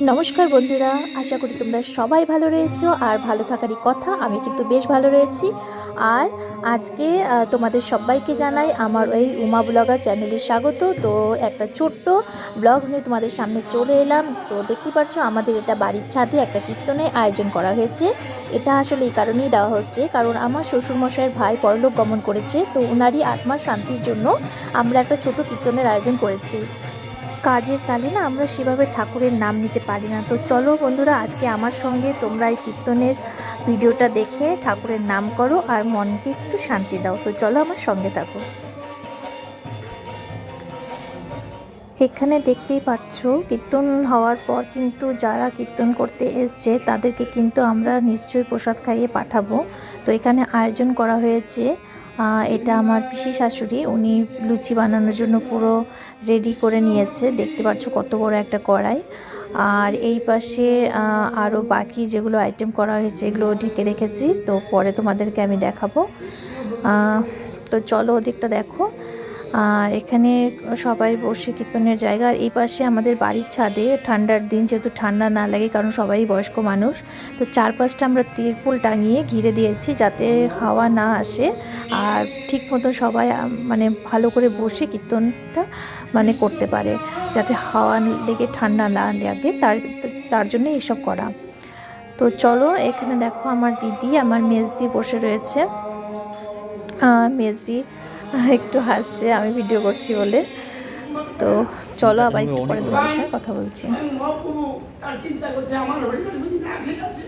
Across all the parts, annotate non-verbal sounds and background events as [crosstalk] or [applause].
নমস্কার বন্ধুরা, আশা করি তোমরা সবাই ভালো রয়েছো আর ভালো থাকারই কথা, আমি কিন্তু বেশ ভালো রয়েছি। আর আজকে তোমাদের সবাইকে জানাই আমার এই উমা ব্লগার চ্যানেলে স্বাগত। তো একটা ছোট্ট ব্লগস নিয়ে তোমাদের সামনে চলে এলাম। তো দেখতে পাচ্ছ আমাদের এটা বাড়ির ছাদে একটা কীর্তনের আয়োজন করা হয়েছে। এটা আসলে এই কারণেই দেওয়া হচ্ছে, কারণ আমার শ্বশুরমশাইয়ের ভাই পরলোক গমন করেছে। তো ওনারই আত্মার শান্তির জন্য আমরা একটা ছোট কীর্তনের আয়োজন করেছি। কাজের তালে না আমরা সেভাবে ঠাকুরের নাম নিতে পারি না। তো চলো বন্ধুরা, আজকে আমার সঙ্গে তোমরা এই কীর্তনের ভিডিওটা দেখে ঠাকুরের নাম করো আর মনকে একটু শান্তি দাও। তো চলো আমার সঙ্গে থাকো। এখানে দেখতেই পাচ্ছ, কীর্তন হওয়ার পর কিন্তু যারা কীর্তন করতে এসছে, তাদেরকে কিন্তু আমরা নিশ্চয়ই প্রসাদ খাইয়ে পাঠাবো। তো এখানে আয়োজন করা হয়েছে এটা আমার পিসি শাশুড়ি, উনি লুচি বানানোর জন্য পুরো রেডি করে নিয়েছে। দেখতে পাচ্ছ কত বড় একটা কড়াই। আর এই পাশে আরও বাকি যেগুলো আইটেম করা হয়েছে, এগুলো ঢেকে রেখেছি। তো পরে তোমাদেরকে আমি দেখাবো। তো চলো ওদিকটা দেখো। এখানে সবাই বসে কীর্তনের জায়গা। আর এই পাশে আমাদের বাড়ির ছাদে ঠান্ডার দিন, যেহেতু ঠান্ডা না লাগে, কারণ সবাই বয়স্ক মানুষ। তো চারপাশটা আমরা তিরপুল টাঙিয়ে ঘিরে দিয়েছি যাতে হাওয়া না আসে। আর ঠিক মতো সবাই মানে ভালো করে বসে কীর্তনটা মানে করতে পারে, যাতে হাওয়া লেগে ঠান্ডা না লাগে। তার তার জন্য এসব করা। তো চলো, এখানে দেখো আমার দিদি, আমার মেজদি বসে রয়েছে। মেজদি একটু হাসছে, আমি ভিডিও করছি বলে। তো চলো আবার একটু পরে তোমাদের সঙ্গে কথা বলছি। আছে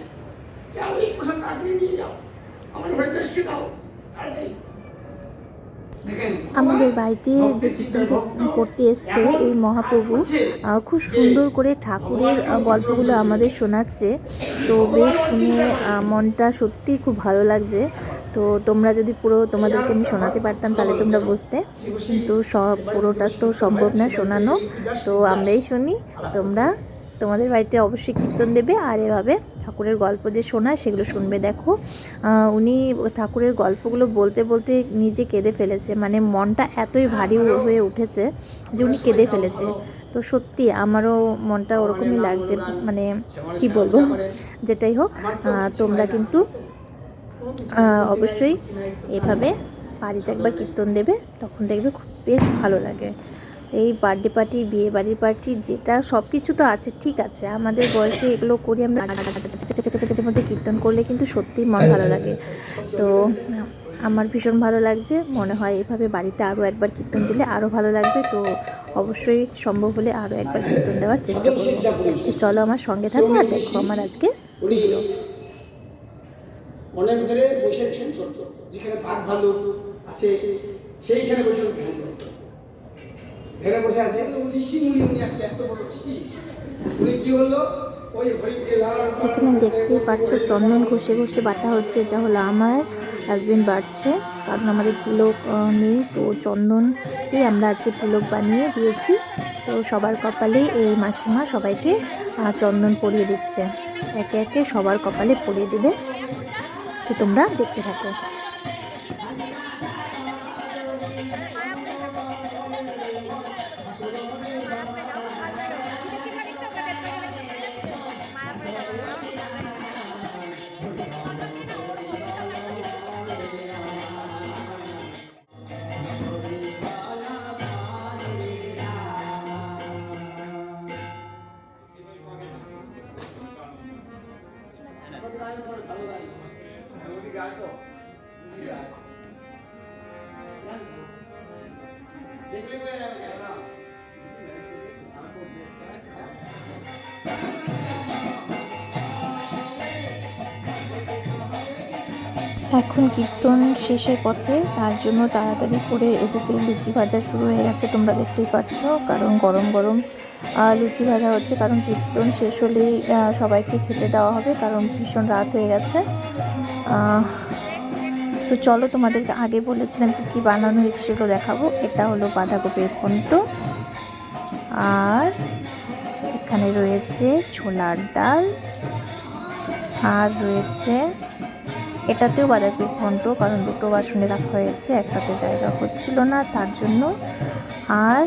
যাও আমার দাও আমাদের বাড়িতে যে কর- করতে এসছে এই মহাপ্রভু খুব সুন্দর করে ঠাকুরের গল্পগুলো আমাদের শোনাচ্ছে। তো বেশ শুনে মনটা সত্যি খুব ভালো লাগছে। তো তোমরা যদি পুরো তোমাদেরকে আমি শোনাতে পারতাম, তাহলে তোমরা বুঝতে। কিন্তু সব, পুরোটা তো সম্ভব না শোনানো। তো আমরাই শুনি। তোমরা তোমাদের বাড়িতে অবশ্যই কীর্তন দেবে আর এভাবে ঠাকুরের গল্প যে শোনায় সেগুলো শুনবে, দেখো। উনি ঠাকুরের গল্পগুলো বলতে বলতে নিজে কেঁদে ফেলেছে। মানে মনটা এতই ভারী হয়ে উঠেছে যে উনি কেঁদে ফেলেছে। তো সত্যি আমারও মনটা ওরকমই লাগছে মানে কি বলব? যেটাই হোক তোমরা কিন্তু অবশ্যই এভাবে বাড়িতে একবার কীর্তন দেবে, তখন দেখবে খুব বেশ ভালো লাগে। এই বার্থডে পার্টি বিয়ে বাড়ির পার্টি যেটা সব কিছু তো আছে, ঠিক আছে। আমাদের বয়সে এগুলো করি আমরা মধ্যে কীর্তন করলে কিন্তু সত্যিই মন ভালো লাগে। তো আমার ভীষণ ভালো লাগছে, মনে হয় এভাবে বাড়িতে আরও একবার কীর্তন দিলে আরও ভালো লাগবে। তো অবশ্যই সম্ভব হলে আরও একবার কীর্তন দেওয়ার চেষ্টা করব। চলো আমার সঙ্গে থাকো আর দেখো আমার আজকে মনের ভিতরে করতো। যেখানে বাঘ ভালু আছে, সেইখানে বসে বসে আছে। ঋষি মুনি উনি একটা এত বড় ঋষি উনি কি হলো ওই হরিকে লাল এখানে দেখতেই পাচ্ছ চন্দন ঘষে ঘষে বাটা হচ্ছে এটা হলো আমার হাজবেন্ড বাড়ছে কারণ আমাদের তিলক নেই তো চন্দনকে আমরা আজকে তিলক বানিয়ে দিয়েছি। তো সবার কপালে এই মাসিমা সবাইকে চন্দন পরিয়ে দিচ্ছে। একে একে সবার কপালে পরিয়ে দেবে। তো তোমরা দেখতে থাকো। এখন কীর্তন শেষের পথে, তার জন্য তাড়াতাড়ি করে এদিকে লুচি ভাজা শুরু হয়ে গেছে, তোমরা দেখতেই পাচ্ছ কারণ গরম গরম লুচি ভাজা হচ্ছে, কারণ কীর্তন শেষ হলেই সবাইকে খেতে দেওয়া হবে, কারণ ভীষণ রাত হয়ে গেছে। তো চলো তোমাদেরকে আগে বলেছিলাম কি কী বানানো হয়েছে, সেগুলো দেখাবো। এটা হলো বাঁধাকপির ঘন্ট, আর এখানে রয়েছে ছোলার ডাল, আর রয়েছে, এটাতেও বাঁধাকপির ঘন্ট, কারণ দুটো বাসনে রাখা হয়েছে, একটাতে জায়গা হচ্ছিল না, তার জন্য। আর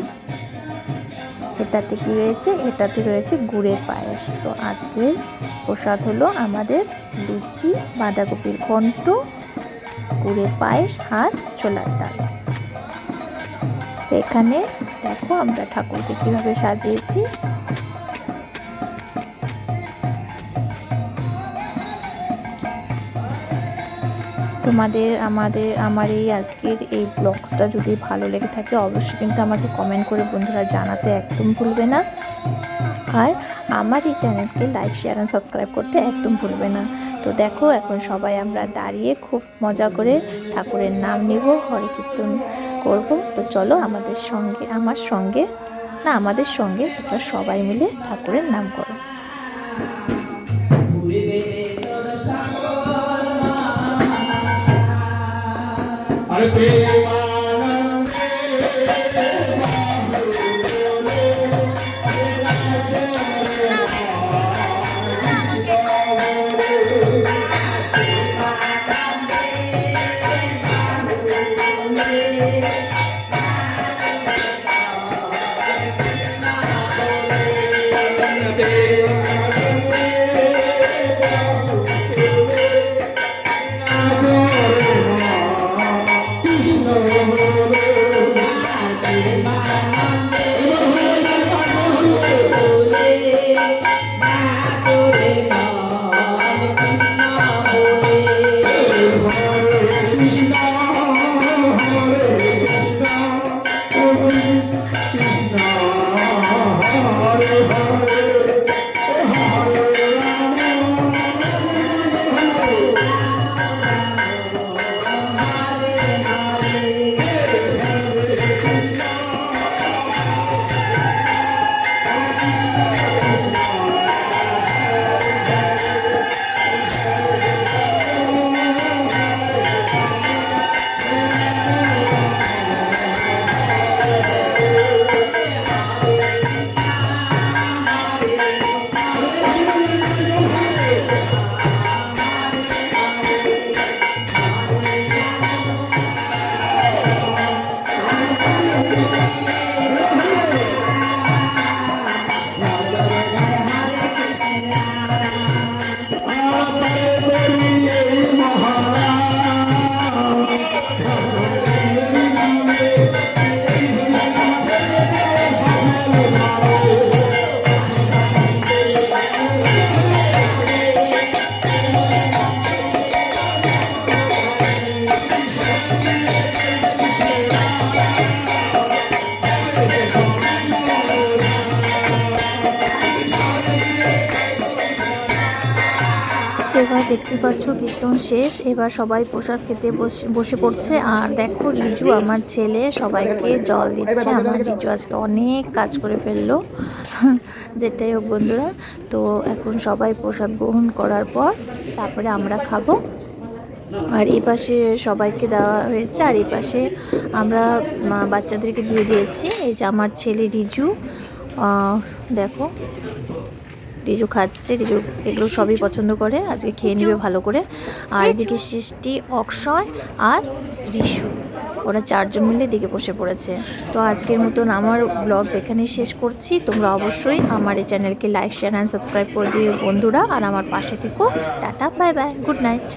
এটাতে কি রয়েছে? এটাতে রয়েছে গুড়ের পায়েস। তো আজকে প্রসাদ হলো আমাদের লুচি, বাঁধাকপির ঘন্ট, গুড়ের পায়েস আর ছোলার ডাল। এখানে দেখো আমরা ঠাকুরকে কীভাবে সাজিয়েছি। তোমাদের, আমাদের, আমার এই আজকের এই ব্লগসটা যদি ভালো লেগে থাকে, অবশ্যই কিন্তু আমাকে কমেন্ট করে বন্ধুরা জানাতে একদম ভুলবে না। আর আমার এই চ্যানেলকে লাইক শেয়ার অ্যান্ড সাবস্ক্রাইব করতে একদম ভুলবে না। তো দেখো, এখন সবাই আমরা দাঁড়িয়ে খুব মজা করে ঠাকুরের নাম নিব, হরে কীর্তন করব। তো চলো আমাদের সঙ্গে, আমার সঙ্গে, না, আমাদের সঙ্গে তোমরা সবাই মিলে ঠাকুরের নাম করো। வாழ்த்தே всегда এবার দেখতে পাচ্ছ কীর্তন শেষ। এবার সবাই প্রসাদ খেতে বসে বসে পড়ছে। আর দেখো রিজু, আমার ছেলে, সবাইকে জল দিচ্ছে। আমার রিজু আজকে অনেক কাজ করে ফেলল। [laughs] যেটাই হোক বন্ধুরা। তো এখন সবাই প্রসাদ গ্রহণ করার পর তারপরে আমরা খাব। আর এই পাশে সবাইকে দেওয়া হয়েছে। আর এই পাশে আমরা বাচ্চাদেরকে দিয়ে দিয়েছি। এই যে আমার ছেলে রিজু দেখো রিজু খাচ্ছে রিজু এগুলো সবই পছন্দ করে আজকে খেয়ে নেবে ভালো করে। আর এদিকে সৃষ্টি অক্ষয় আর রিশু। ওরা চারজন মিলে দিকে বসে পড়েছে। তো আজকের মতন আমার ব্লগ এখানেই শেষ করছি। তোমরা অবশ্যই আমার এই চ্যানেলকে লাইক শেয়ার অ্যান্ড সাবস্ক্রাইব করে দিও বন্ধুরা। আর আমার পাশে থেকো। Tata bye bye good night